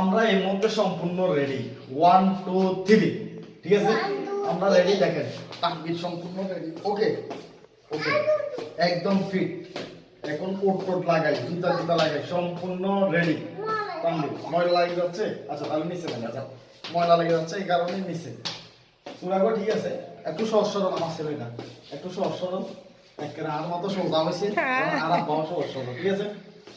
আমরা এই মুহূর্তে সম্পূর্ণ রেডি ওয়ান টু থ্রি ঠিক আছে? আমরা রেডি দেখেন। তাকবির সম্পূর্ণ রেডি ওকে ওকে একদম ফিট এখন কোট টোট লাগাই জুতা জুতা লাগাই সম্পূর্ণ রেডি তানবির ময়লা লাগে যাচ্ছে? আচ্ছা তাহলে নিচে নেন আচ্ছা। ময়লা লেগে যাচ্ছে এই কারণে নিচে। পুরাগো ঠিক আছে? একটু সহজ সরল আমার ছেলেটা একটু সহজ সরল। একেবারে আর মতো সোজা হয়েছে আর আব্বাও সহজ সরল ঠিক আছে?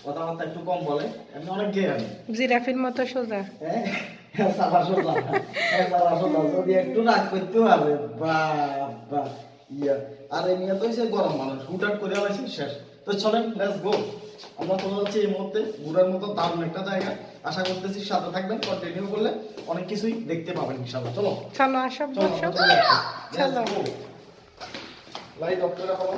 কথাবার্তা একটু কম বলে এমনি অনেক আমি। জিরাফির মতো সোজা। হ্যাঁ হ্যাঁ, সোজা সাদা সোজা যদি একটু রাগ করতে পারবে বাবা ইয়া। আর এই নিয়ে তো সে গরম মানুষ হুটাট করে আলাইছি শেষ। তো চলেন লেটস গো আমরা চলে যাচ্ছি এই মুহূর্তে ঘুরার মতো দারুণ একটা জায়গা। আশা করতেছি সাথে থাকবেন কন্টিনিউ করলে অনেক কিছুই দেখতে পাবেন ইনশাআল্লাহ। চলো। চলো আসব চলো লাইট অফ করে ফেলো।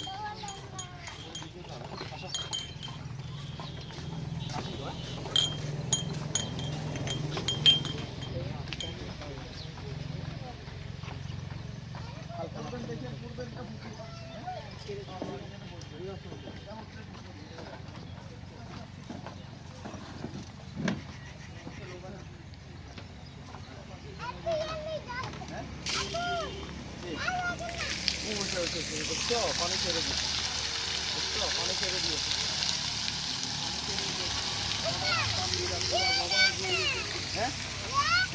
Bye. জন্য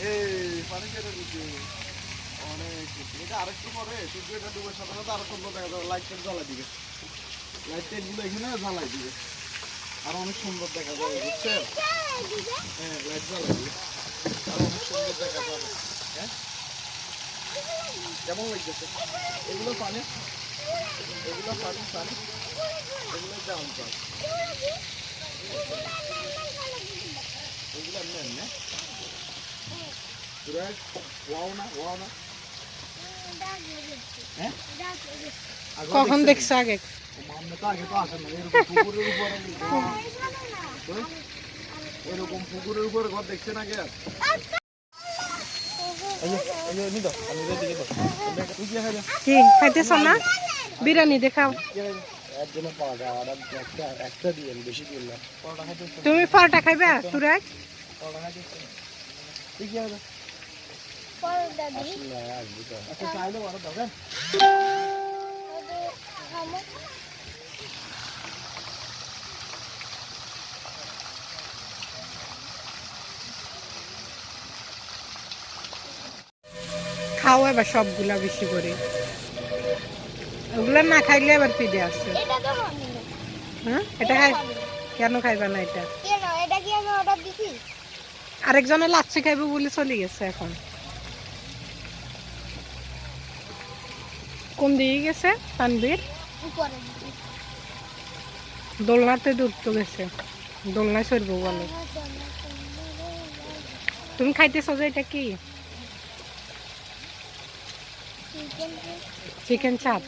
এই অনেক আরেকটু সুন্দর দেখা লাইট টেট জ্বালাই দিবে লাইট আর অনেক সুন্দর দেখা যাবে বুঝছেন হ্যাঁ লাইট জ্বালাই দিবে আর অনেক সুন্দর দেখা যাবে হ্যাঁ কেমন লাগতেছে? এগুলো পানি? এগুলো পানি পানি? এগুলো দাম পান এগুলো নেন না পুরো ওয়াও না ওয়াও না? হ্যাঁ? কখন? দেখছ। আগে? আমরা তো আগে তো আসেন না এরকম পুকুরের উপরে এরকম পুকুরের উপরে ঘর নিদো। তুই কি? কি খাইতেছ না? বিরিয়ানি দেখাও। কি খাইবে? একজনে পাওয়া যায়, আর একটা একটা দিয়েন, বেশি দিয়েন না। পরোটা খাইতে ইচ্ছে তুমি পরোটা খাইবে তুরাই পরোটা খাইতে ইচ্ছে না। তুই কি খাইবে? আসলে আসবি তো। আচ্ছা, চাইলে বড় দাও, হ্যাঁ? খাও এবার সবগুলা বেশি করে। ওগুলা না খাইলে এবার ফিরে আসছে এটা তো মনে নেই। হ্যাঁ? এটা খাই কেন খাইবা না এটা? আরেকজনে লাচ্ছি খাইবে বলে চলে গেছে এখন। কোন দিকে গেছে? তানবীর। দোলনাতে দূরতো গেছে। দোলনায় চড়বো বলে। তুমি খাইতেছো যে এটা কি? chicken chop.